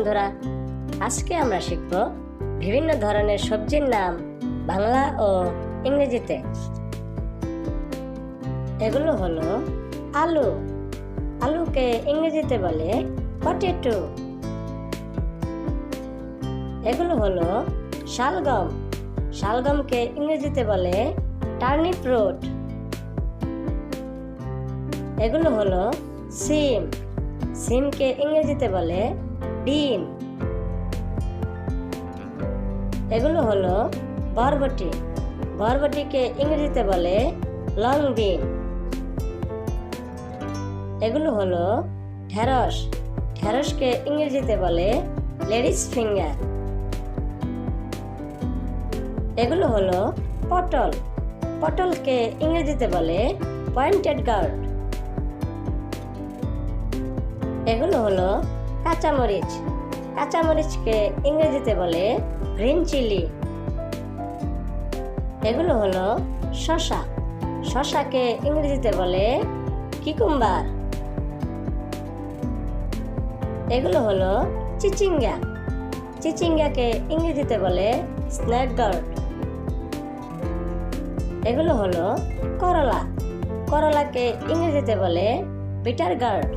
আজকে আমরা শিখব বিভিন্ন ধরনের সবজির নাম বাংলা ও ইংরেজিতে। এগুলো হলো আলু। আলুকে ইংরেজিতে বলে পটেটো। এগুলো হলো শালগম। শালগমকে ইংরেজিতে বলে টার্নিপ রুট এগুলো হলো সিম। সিমকে ইংরেজিতে বলে ডিম। এগুলো হলো বরবটি। বরবটিকে ইংরেজিতে বলে লং বিন এগুলো হলো ঢেঁড়স। ঢেঁড়সকে ইংরেজিতে বলে লেডিস ফিঙ্গার। এগুলো হলো পটল। পটলকে ইংরেজিতে বলে পয়েন্টেড গার্ড। এগুলো হলো কাঁচামরিচ। কাঁচামরিচকে ইংরেজিতে বলে গ্রিন চিলি। এগুলো হলো শশা শশাকে ইংরেজিতে বলে কিকুম্বার। এগুলো হলো চিচিঙ্গা। চিচিঙ্গাকে ইংরেজিতে বলে স্ন্যাক গার্ড এগুলো হলো করলা। করলাকে ইংরেজিতে বলে বিটার গার্ড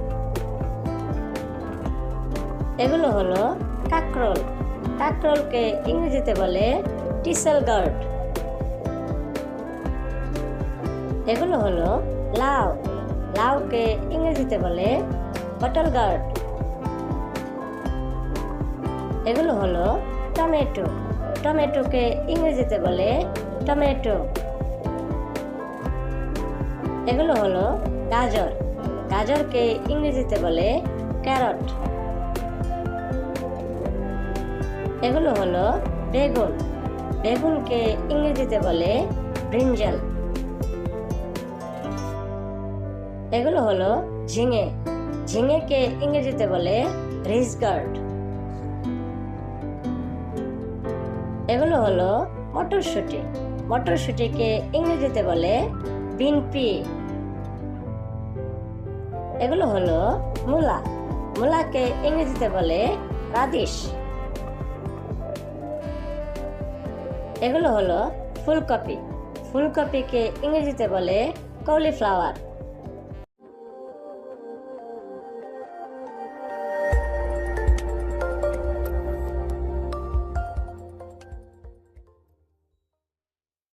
এগুলো হলো কাকরোল। কাকরোলকে ইংরেজিতে বলে টিসেল গার্ড এগুলো হলো লাউ। লাউকে ইংরেজিতে বলে বটল গার্ড এগুলো হলো টমেটো। টমেটোকে ইংরেজিতে বলে টমেটো। এগুলো হলো গাজর। গাজরকে ইংরেজিতে বলে ক্যারট। এগুলো হলো বেগুন। বেগুনকে ইংরেজিতে বলে ব্রিঞ্জাল। এগুলো হলো ঝিঙে। ঝিঙেকে ইংরেজিতে বলে রিসগার্ড। এগুলো হলো মটরশুঁটি। মটরশুঁটিকে ইংরেজিতে বলে বিন পি এগুলো হলো মূলা। মূলাকে ইংরেজিতে বলে রাদিশ। এগুলো হলো ফুলকপি। ফুলকপিকে ইংরেজিতে বলে কলিফ্লাওয়ার